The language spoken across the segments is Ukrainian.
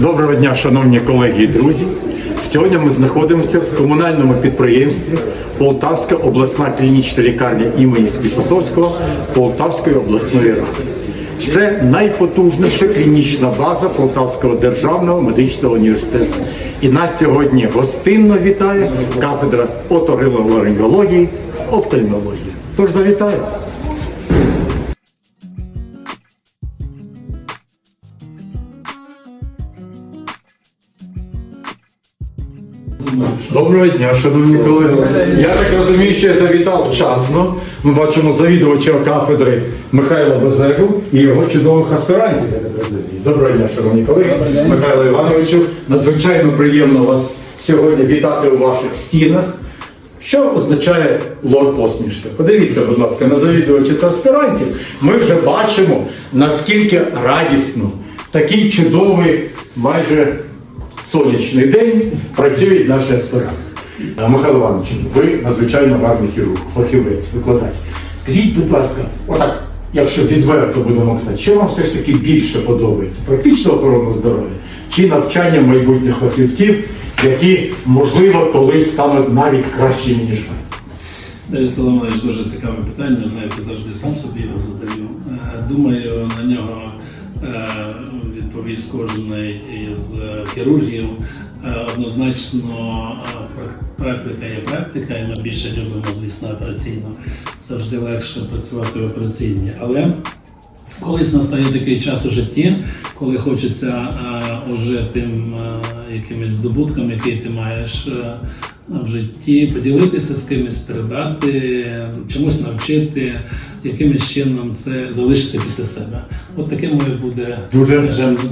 Доброго дня, шановні колеги і друзі. Сьогодні ми знаходимося в комунальному підприємстві Полтавська обласна клінічна лікарня імені Скліфосовського Полтавської обласної ради. Це найпотужніша клінічна база Полтавського державного медичного університету. І нас сьогодні гостинно вітає кафедра оториноларингології з офтальмології. Тож завітаю. Доброго дня, шановні колеги. Я так розумію, що я завітав вчасно. Ми бачимо завідувача кафедри Михайла Безегу і його чудових аспірантів. Я так розумію. Доброго дня, шановні колеги. Михайло Івановичу, надзвичайно приємно вас сьогодні вітати у ваших стінах. Що означає лор посмішка? Подивіться, будь ласка, на завідувачів та аспірантів. Ми вже бачимо, наскільки радісно такий чудовий, майже сонячний день працюють наші аспіранти. Е, Михайло Іванович, ви надзвичайно гарний хірург, фахівець, викладач. Скажіть, будь ласка, отак, якщо відверто будемо казати, що вам все ж таки більше подобається? Практична охорона здоров'я чи навчання майбутніх фахівців, які, можливо, колись стануть навіть кращими, ніж ви? Давид Соломонович, дуже цікаве питання. Знаєте, завжди сам собі його задаю. Е, Думаю, на нього е, відповість кожен із хірургів. Е, Однозначно, е, практика є практика, і ми більше любимо, звісно, операційно. Завжди легше працювати в операційній. Але Колись настає такий час у житті, коли хочеться е, уже тим е, якимось здобутком, який ти маєш е, в житті, поділитися з кимось, передати, чомусь навчити, якимось чином це залишити після себе. От таке моє буде Дуже,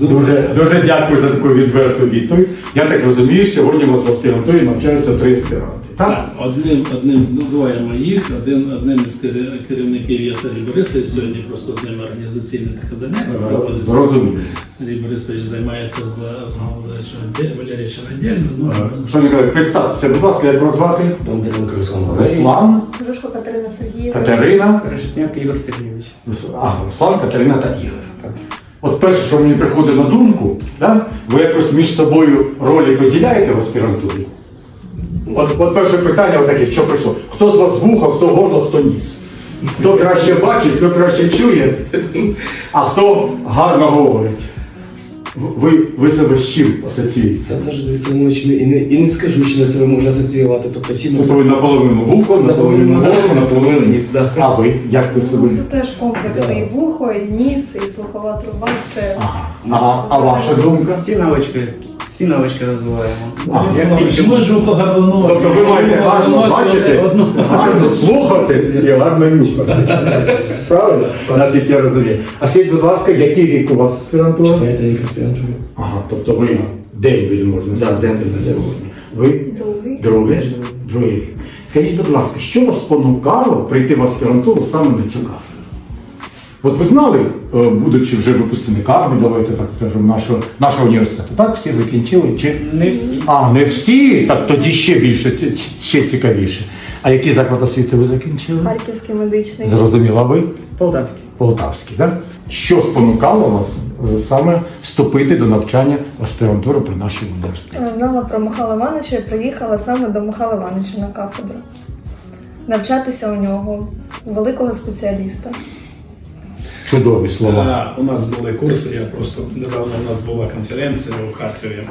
дуже, дуже дякую за таку відверту відповідь. Я так розумію, сьогодні у вас в аспірантурі навчаються три аспіранти. Так? Так, одним, одним ну, двоє моїх, один, одним із керівників є Сергій Борисович. Сьогодні просто з ним організаційне таке заняття проводиться. Зрозуміло. Сергій Борисович займається з з Валерійовичем віддільно. Ну, Шановні колеги, представтеся, будь ласка, як вас звати? Бондаренко Руслан Катерина Сергіївна. Катерина, Решетняк Ігор Сергійович. А, Руслан, Катерина та Ігор. От перше, що мені приходить на думку, да? ви якось між собою ролі поділяєте в аспірантурі? От, от перше питання отаке, що прийшло? Хто з вас вухо, хто горло, хто ніс? Хто краще бачить, хто краще чує, а хто гарно говорить? Ви, ви себе з чим асоціюєте? Та навіть дивіться, ну, чи не, і, не, і не скажу, що на себе можна асоціювати. Тобто всі Тобто ви наполовину вухо, наполовину горло, наполовину ніс. да. А ви, як ви себе? Це теж комплекс Да. і вухо, і ніс, і слухова труба, все. Ага. А, а ваша думка? Всі навички, всі навички розвиваємо. А, як Чи може у гарно Тобто ви маєте гарно бачити, гарно слухати і гарно нюхати. Правильно? Наскільки я розумію. А скажіть, будь ласка, який рік у вас аспірантура? Четвертий рік аспірантури. Ага, тобто ви день можна сказати на сьогодні. Ви Другий. другий? Другий рік. Скажіть, будь ласка, що вас спонукало прийти в аспірантуру саме на цю кафедру? От ви знали, будучи вже випускниками, давайте так скажемо, нашого, нашого університету, так? Всі закінчили? Чи Не всі. а, не всі, так тоді ще більше, ще цікавіше. А який заклад освіти ви закінчили? Харківський медичний. Зрозуміла ви? Полтавський. Полтавський, так? Що спонукало вас е, саме вступити до навчання в аспірантуру при нашій університеті? Я Знала про Михайла Івановича і приїхала саме до Михайла Івановича на кафедру. Навчатися у нього, великого спеціаліста. Чудові слова. У нас були курси, я просто недавно у нас була конференція у Харкові.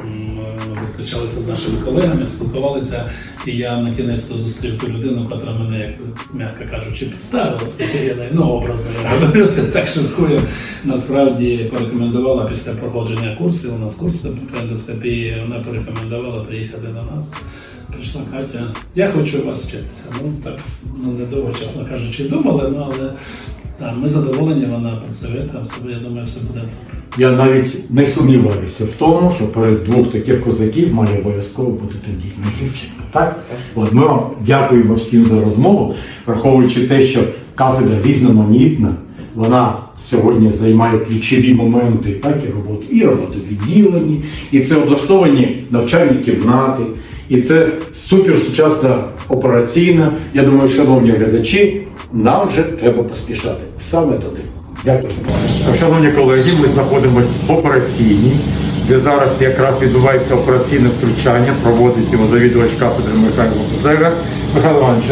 Ми зустрічалися з нашими колегами, спілкувалися, і я на кінець зустрів ту людину, яка мене, як м'яко кажучи, підставила, скільки я не ну, образно я це так шуткую. Насправді порекомендувала після проходження курсів. У нас курси по ендоскопії, вона порекомендувала приїхати до нас. Прийшла Катя, я хочу вас вчитися. Ну так ну недовго, чесно кажучи, думали, ну але так, ми задоволені, вона працює себе, я думаю, все буде. Я навіть не сумніваюся в тому, що перед двох таких козаків має обов'язково бути тендітна дівчинка. Так? От ми вам дякуємо всім за розмову, враховуючи те, що кафедра різноманітна, вона сьогодні займає ключові моменти, так і роботу, і роботу в відділенні, і це облаштовані навчальні кімнати, і це суперсучасна операційна. Я думаю, шановні глядачі, нам вже треба поспішати саме туди. Дякую. Шановні колеги, ми знаходимося в операційній. де зараз якраз відбувається операційне втручання, проводить його завідувач кафедри Михайло Кузега. Михайло Іванович,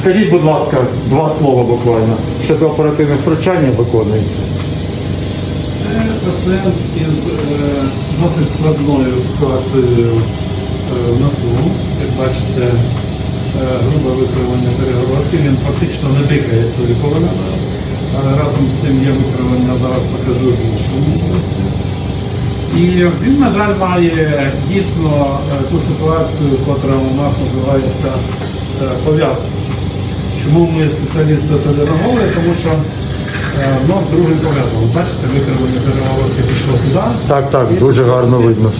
скажіть, будь ласка, два слова буквально, що за оперативне втручання виконується? Це пацієнт із е, досить складною ситуацією е, в носу. Як бачите, е, грубе викривлення перегородки. Він фактично не дихає цю лікування. Але разом з тим є викривлення, зараз покажу в іншому. І він, на жаль, має дійсно е, ту ситуацію, яка у нас називається е, пов'язка. Чому ми спеціалісти толероголи? Тому що е, в нас другий пов'язок. Бачите, викривлення перегородки пішло туди. Так, так, дуже гарно видно.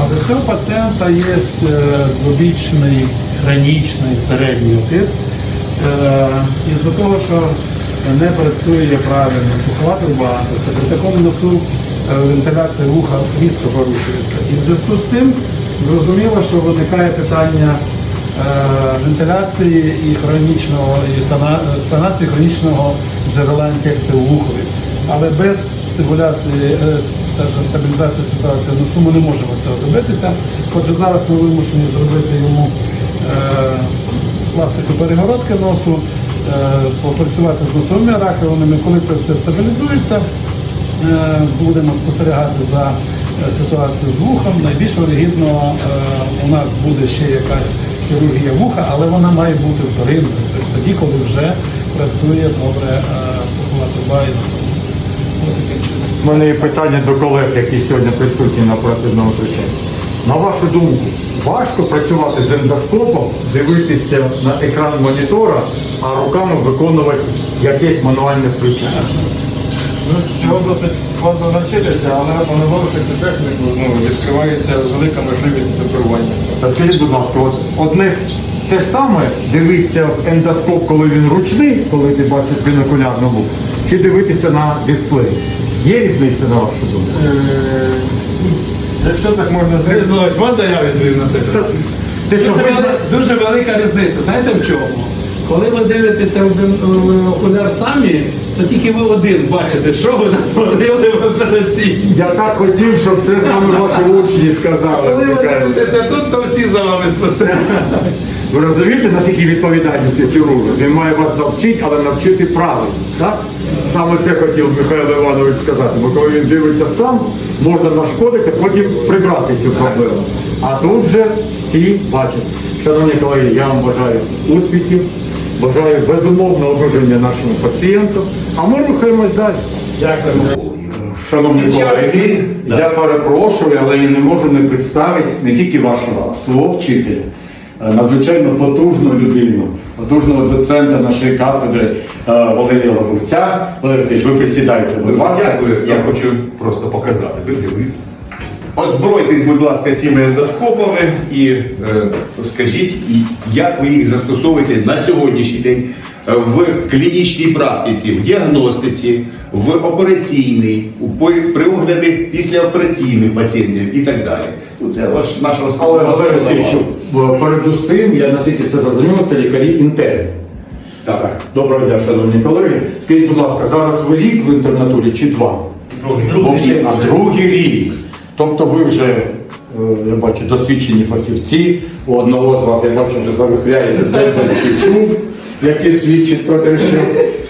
А до цього пацієнта є е, двобічний хронічний середній отит. Е, Із-за того, що не працює правильно слухова труба, тобто при такому носу е, вентиляція вуха різко порушується. І в зв'язку з цим зрозуміло, що виникає питання е, вентиляції і хронічного і сана- санації хронічного джерела інфекції вухові. Але без стимуляції, стабілізації ситуації носу ми не можемо цього добитися. Отже, зараз ми вимушені зробити йому пластику перегородки носу, е, попрацювати з носовими раковинами. Коли це все стабілізується, е, будемо спостерігати за е, ситуацією з вухом. Найбільш вирогідно е, у нас буде ще якась хірургія вуха, але вона має бути вторинною. Тобто тоді, коли вже працює добре е, слухова труба і носова. У мене є питання до колег, які сьогодні присутні на оперативному втручанні. На вашу думку, важко працювати з ендоскопом, дивитися на екран монітора, а руками виконувати якесь мануальне втручання? Ну, Цього досить складно навчитися, але поневолити цю техніку ну, відкривається велика можливість оперування. Скажіть, будь ласка, от одне те ж саме дивитися в ендоскоп, коли він ручний, коли ти бачиш бінокулярну лук, чи дивитися на дисплей? Є різниця на вашу думку? Якщо так можна зрізувати, можна я відповім на це питання? Те, що Дуже, вели- дуже велика різниця. Знаєте в чому? Коли ви дивитеся в бін- в окуляр самі, то тільки ви один бачите, що ви натворили в операційній. я так хотів, щоб це саме ваші учні сказали. Коли ви Михайло. дивитеся тут, то всі за вами спостерігають. Ви розумієте, наскільки відповідальність є хірурга? Він має вас навчити, але навчити правильно. Так? Саме це хотів Михайло Іванович сказати. Бо коли він дивиться сам, можна нашкодити, потім прибрати цю проблему. А тут вже всі бачать. Шановні колеги, я вам бажаю успіхів, бажаю безумовного одужання нашому пацієнту, а ми рухаємось далі. Дякуємо. Шановні колеги, я перепрошую, але я не можу не представити не тільки вашого, а свого вчителя, надзвичайно потужну людину, потужного доцента нашої кафедри е, Валерія Лавурця. Валерій Олексійович, ви присідайте, будь ласка. Дякую. Я хочу просто показати. Озбройтесь, будь ласка, цими ендоскопами і е, скажіть, як ви їх застосовуєте на сьогоднішній день е, в клінічній практиці, в діагностиці, в операційній, у при огляді післяопераційних пацієнтів і так далі. Ну, Це ваш наша Але Валерій Олексійович, е, передусім, я наскільки це зрозумів, це лікарі інтерни. Так. Доброго дня, шановні колеги. Скажіть, будь ласка, зараз ви рік в інтернатурі чи два? Другий. А другий рік. Тобто ви вже, е, я бачу, досвідчені фахівці. У одного з вас, я бачу, вже завихляється дебельський чуб, який свідчить про те, що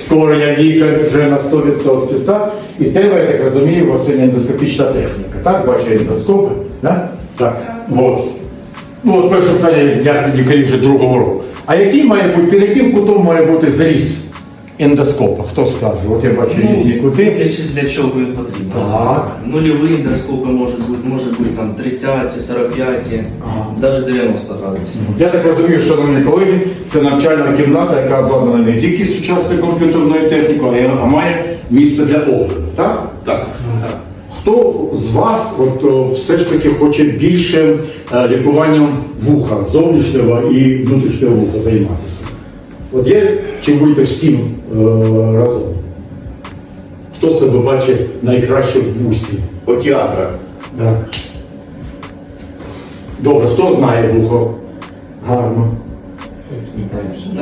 створення лікар вже на 100%. Так? І тебе, я так розумію, у вас сьогодні ендоскопічна техніка. Так, бачу ендоскопи. Так? Так. От. Ну, от перше питання, я лікарів вже другого року. А який має бути, під яким кутом має бути зріз ендоскопа? Хто скаже? От я бачу різні кути. Дивлячись для чого він потрібен. Так. Нульові ендоскопи можуть бути, може бути там 30, 45, навіть 90 градусів. Я так розумію, шановні колеги, це навчальна кімната, яка обладнана не тільки сучасною комп'ютерною технікою, а має місце для огляду. Так? Так. Хто з вас от, о, все ж таки хоче більше е, лікуванням вуха, зовнішнього і внутрішнього вуха займатися? От є, чи будете всім разом? Хто себе бачить найкраще в вусі? Океатра. Так. Добре, хто знає вухо? Гарно.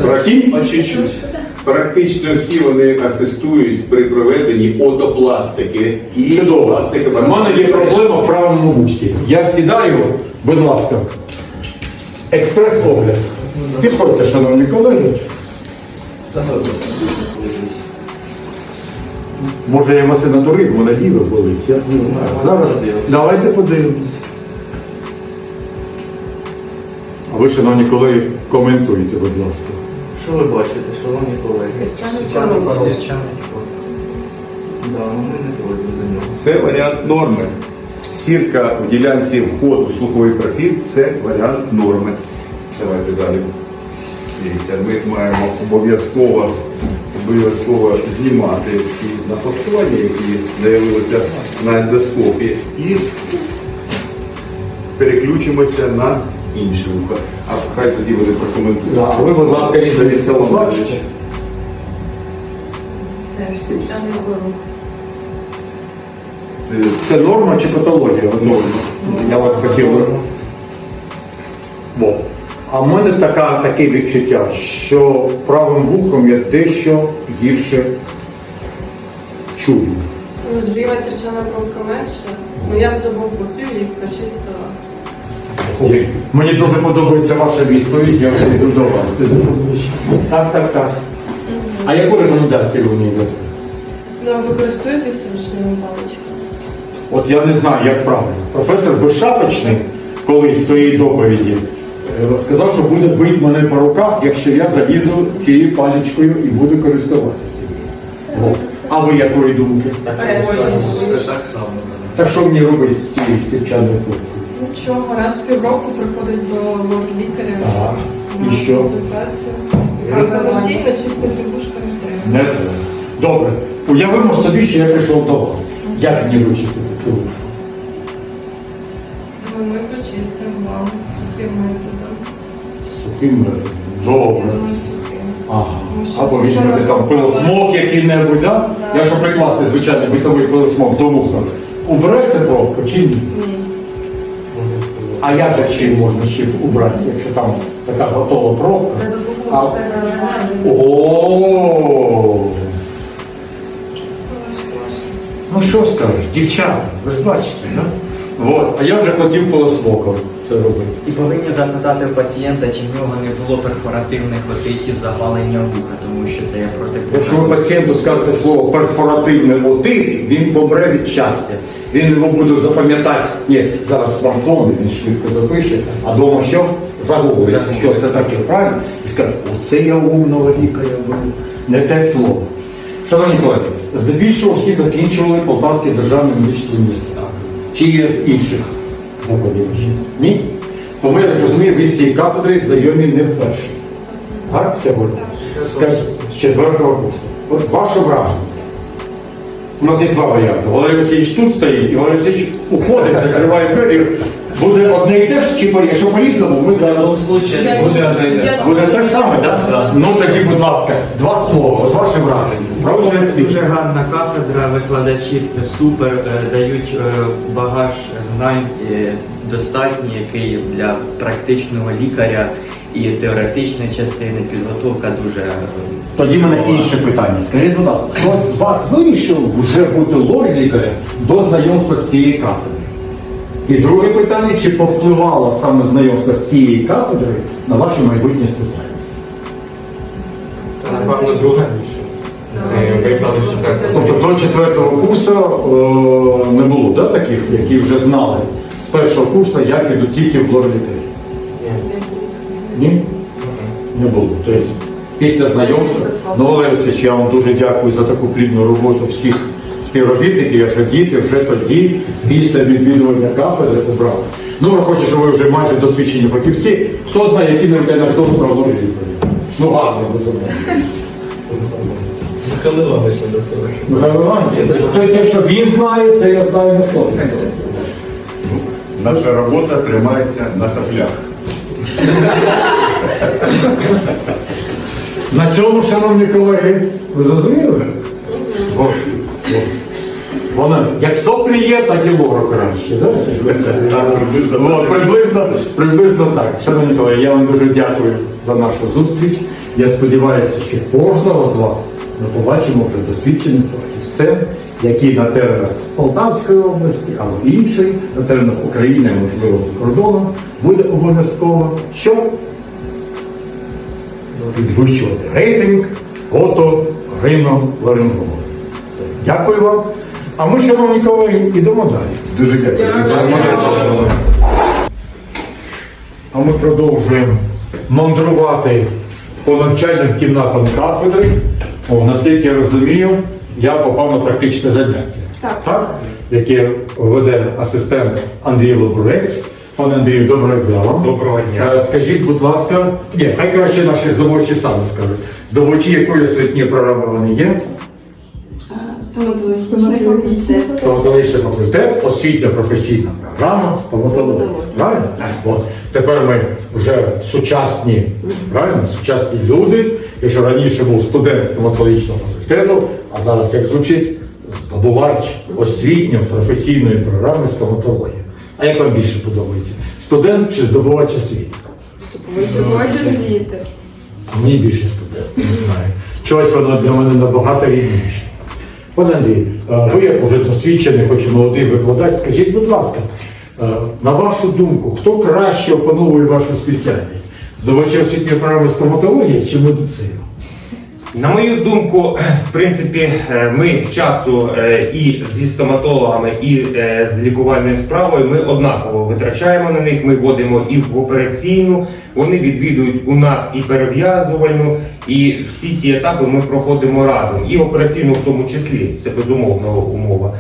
Практично? По чуть-чуть. Практично всі вони асистують при проведенні отопластики і Чудово. пластики. У мене є проблема в правому вусі. Я сідаю, будь ласка, експрес-огляд. Підходьте, шановні колеги. Може я вас і натурив, мене ліве болить. Я не знаю. Зараз давайте подивимось. А ви, шановні колеги, коментуйте, будь ласка. Що ви бачите, шановні колеги? Да, ну ми не проти за нього. Це варіант норми. Сірка в ділянці входу слуховий профіль це варіант норми. Давайте далі. Дивіться, ми маємо обов'язково обов'язково знімати ці напастування, які з'явилися на ендоскопі, і переключимося на інше вухо. А хай тоді вони прокоментують. Да, а ви, будь ласка, Давід Ліза Соломонович. Е, Це норма чи патологія? Норма. Я от хотів. би- Бо. А в мене така, таке відчуття, що правим вухом я дещо гірше чую. Ну, зліва сірчана промка менше. Ну я б з обох боків їх почистила. Ой, Мені дуже подобається ваша відповідь, я вже йду до вас. Так, так, так. А яку рекомендацію ви мені дасте? Ну, а ви користуєтеся ручними паличками? От я не знаю, як правильно. Професор Безшапочний колись в своїй доповіді сказав, що буде бити мене по руках, якщо я залізу цією паличкою і буду користуватися. От. А ви якої думки? Так що мені робити з цією сівчаною курткою? Нічого, раз в півроку приходить до лор-лікаря Ага. на І що? консультацію. А самостійно чистити вушка не треба. Не треба. Добре. Уявимо собі, що я прийшов до вас. Як мені вичистити цю вушку? Ми почистимо вам сухим методом. Сухим методом. Добре. Ага. Або візьмете там пилосмок який-небудь, да? Да. Якщо прикласти звичайний битовий пилосмок до вуха, убирається пробка чи ні? Ні. А як же ще можна ще убрати, якщо там така готова пробка? А- О, Ну що скажеш, дівчата, ви ж бачите, да? Вот. А я вже хотів пилосмоком це робити. І повинні запитати у пацієнта, чи в нього не було перфоративних отитів загалення вуха, тому що це є Якщо ви пацієнту скажете слово перфоративний отит, він помре від щастя. Він його буде запам'ятати. Ні, зараз смартфон, він швидко запише, а дома що? Загуглить, що це таке правильно, і скаже, оце я умного лікаря був. Не те слово. Шановні колеги, здебільшого всі закінчували Полтавський державний медичний університет. Чи з інших закладів? Ні? Тому я так розумію, ви з цієї кафедри знайомі не вперше. Так, сьогодні? З четвертого курсу. От ваше враження. У нас є два варіанти. Валерій Васильович тут стоїть, і Валерій Васильович уходить, закриває двері. Буде одне і те ж, чи по- якщо по-різному, ми зараз Буде одне і те саме. буде те ж саме, так? Ну тоді, будь ласка, два слова, от ваше враження. Дуже, гарна кафедра, викладачі супер, е, дають е, багаж знань е, достатній, який для практичного лікаря і теоретичної частини підготовка дуже е, Тоді в мене чудова. інше питання. Скажіть, будь ласка, хтось з вас вирішив вже бути лор-лікарем до знайомства з цієї кафедри? І друге питання, чи повпливало саме знайомство з цієї кафедри на вашу майбутню спеціальність? Напевно, більше. Е, Тобто до четвертого курсу е, не було да, таких, які вже знали з першого курсу, як ідуть тільки в лор-лікарі? Ні? Не було. Тобто після знайомства. Ну, Валерій Васильович, я вам дуже дякую за таку плідну роботу всіх співробітників. Я що діти вже тоді, після відвідування кафедри, обрали. Ну, враховуючи, що ви вже майже досвідчені фахівці, хто знає, який навіть анекдот про лор-лікарів? Ну, гарно, безумовно. Михайло Іванович не доставив. Михайло Іванович, той, те, що він знає, це я знаю на слово. Наша робота тримається на соплях. На цьому, шановні колеги, ви зрозуміли? Вона як соплі є, так і лоро краще. Да? Так, приблизно. От, приблизно, приблизно так. Шановні колеги, я вам дуже дякую за нашу зустріч. Я сподіваюся, що кожного з вас ми побачимо вже досвідченим фахівцем, який на теренах Полтавської області або іншої, на теренах України, можливо, за кордоном, буде обов'язково що? Підвищувати рейтинг ото риноларингології. Все. Дякую вам. А ми, шановні колеги, йдемо далі. Дуже дякую. А ми продовжуємо мандрувати по навчальним кімнатам кафедри. О, наскільки я розумію, я попав на практичне заняття. Так. Яке веде асистент Андрій Лобурець. Пане Андрію, доброго дня вам. Доброго дня. Е, Скажіть, будь ласка, ні, хай краще наші здобувачі самі скажуть. Здобувачі якої освітньої програми вони є? Стоматологічний факультет. Стоматологічний факультет, освітня професійна програма, стоматологія. Правильно? От. Тепер ми вже сучасні, правильно? Сучасні люди. Якщо раніше був студент стоматологічного факультету, а зараз як звучить здобувач освітньо професійної програми стоматології. А як вам більше подобається? Студент чи здобувач освіти? Здобувач освіти. Мені більше студент, не знаю. Чогось воно для мене набагато рідніше. Пане Андрій, е, ви як уже досвідчений, хоч і молодий викладач, скажіть, будь ласка, е, на вашу думку, хто краще опановує вашу спеціальність? Здобувачі освітньої програми стоматології чи медицина? На мою думку, в принципі, е, ми часто е, і зі стоматологами, і е, з лікувальною справою ми однаково витрачаємо на них. Ми вводимо і в операційну. Вони відвідують у нас і перев'язувальну, і всі ті етапи ми проходимо разом. І операційну в тому числі це безумовно умова.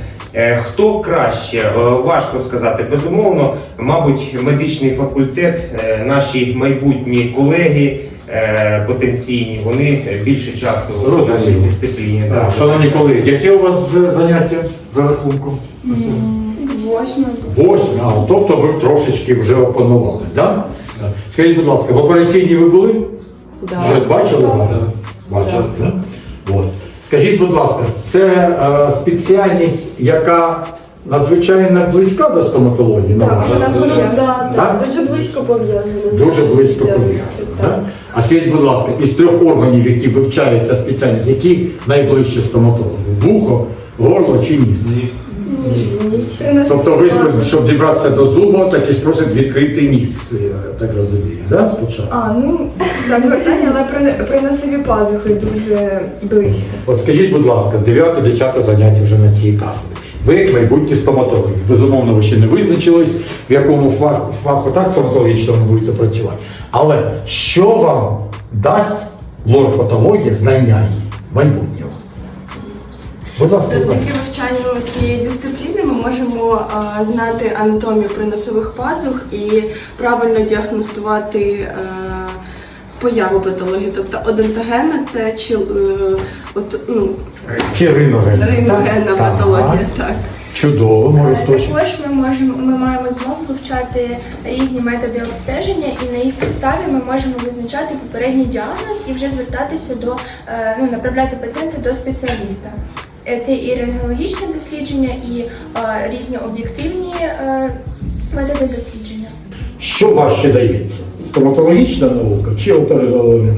Хто краще, важко сказати. Безумовно, мабуть, медичний факультет, наші майбутні колеги. Е, Потенційні, вони більше часто в нашій дисципліні. Так, да. Шановні колеги, яке у вас вже заняття за рахунком? Восьме. Восьме, а, тобто ви трошечки вже опанували, так? Да? Скажіть, будь ласка, в операційній ви були? Вже бачили? Бачили, так? От. Скажіть, будь ласка, це е, спеціальність, яка надзвичайно близька до стоматології? Так, вона дуже- Да, Так? так, дуже близько пов'язано. з Дуже нашою близько спеціальністю, так. так? А скажіть, будь ласка, із трьох органів, які вивчають ця спеціальність, які найближче стоматологу? Вухо, горло чи ніс? Тобто ви, щоб дібратися до зуба, так і просить відкрити ніс, я так розумію, да, спочатку? А, ну, так, питання, але при, при носові пазухи дуже близько. От скажіть, будь ласка, 9-10 заняття вже на цій кафедрі. Ви майбутні стоматологи. Безумовно, ви ще не визначились, в якому фах, фаху так стоматологічному будете працювати. Але що вам дасть лор-патологія знання її майбутнього? Будь ласка, Завдяки вивчанню цієї дисципліни ми можемо а, знати анатомію приносових пазух і правильно діагностувати е, появу патології. Тобто одонтогенна це чи, е, от, ну, чи риногенна? риногенна Так. патологія. Так. Чудово, може хтось. Також ми можемо ми маємо змогу вивчати різні методи обстеження, і на їх підставі ми можемо визначати попередній діагноз і вже звертатися до е, ну направляти пацієнта до спеціаліста. Е, Це і рентгенологічне дослідження, і е, різні об'єктивні е, методи дослідження. Що важче дається? Стоматологічна наука чи оторинологія?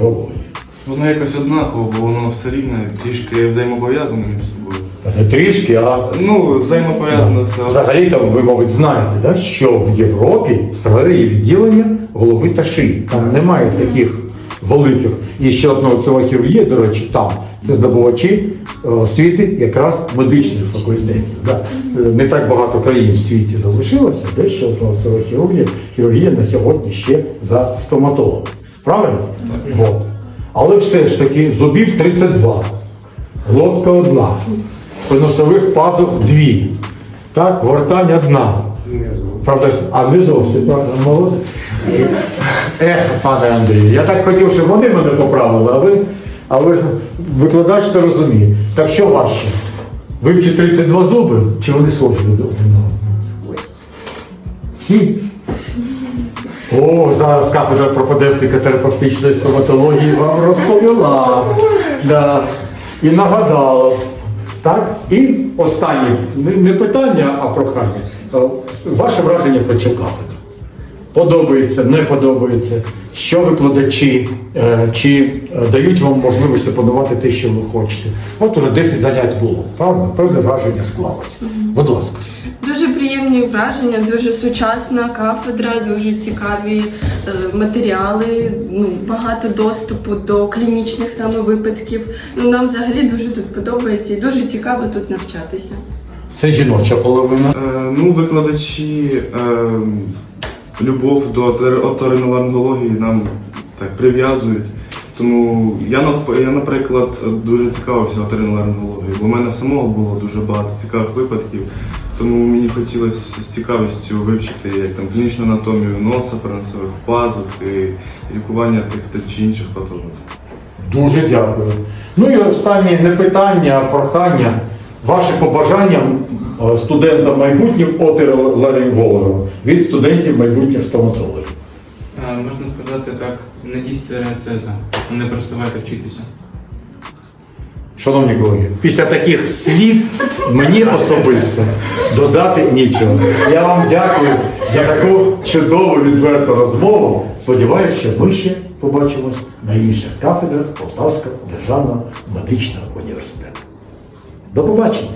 Воно якось однаково, бо воно все рівно трішки взаємопов'язане між собою. Не трішки, а Ну, взаємопов'язано все. Взагалі там ви, мабуть, знаєте, да, що в Європі три відділення голови та шиї. Там немає таких великих. І ще одна оцева хірургія, до речі, там це здобувачі освіти якраз медичних факультетів. Да. Е, Не так багато країн в світі залишилося, де ще одна хірургія, хірургія на сьогодні ще за стоматологом. Правильно? Вот. Але все ж таки зубів 32, глотка одна, носових пазух дві. Так, гортань одна. Правда, а не зовсім, правда, молодець. Ех, пане Андрію, я так хотів, щоб вони мене поправили, а ви, а ви ж викладач то розуміє. Так що важче? Вивчити 32 зуби, чи вони схожі до одного? Всі? О, зараз кафедра пропедевтика терапевтичної стоматології вам розповіла. Да. І нагадала. Так? І останнє, не, не питання, а прохання. Е, Ваше враження про цю кафедру. Подобається, не подобається, що викладачі, е, чи е, дають вам можливість опанувати те, що ви хочете. От уже 10 занять було, правда? Певне враження склалося. Будь ласка. Дуже приємні враження, дуже сучасна кафедра, дуже цікаві е, матеріали, ну, багато доступу до клінічних саме випадків. Ну, нам взагалі дуже тут подобається і дуже цікаво тут навчатися. Це жіноча половина. Е, ну, викладачі е, любов до оториноларингології нам так прив'язують. Тому я, я, наприклад, дуже цікавився оториноларингологією, бо в мене самого було дуже багато цікавих випадків. Тому мені хотілося з цікавістю вивчити як там клінічну анатомію носа, переносових пазух і лікування тих чи інших патологій. Дуже дякую. Ну і останнє не питання, а прохання. Ваше побажання е, студентам майбутнім отероларингологам від студентів майбутніх стоматологів. Е, Можна сказати так, не дійся рецеза, не переставайте вчитися. Шановні колеги, після таких слів мені особисто додати нічого. Я вам дякую за таку чудову відверту розмову. Сподіваюся, що ми ще побачимось на інших кафедрах Полтавського державного медичного університету. До побачення!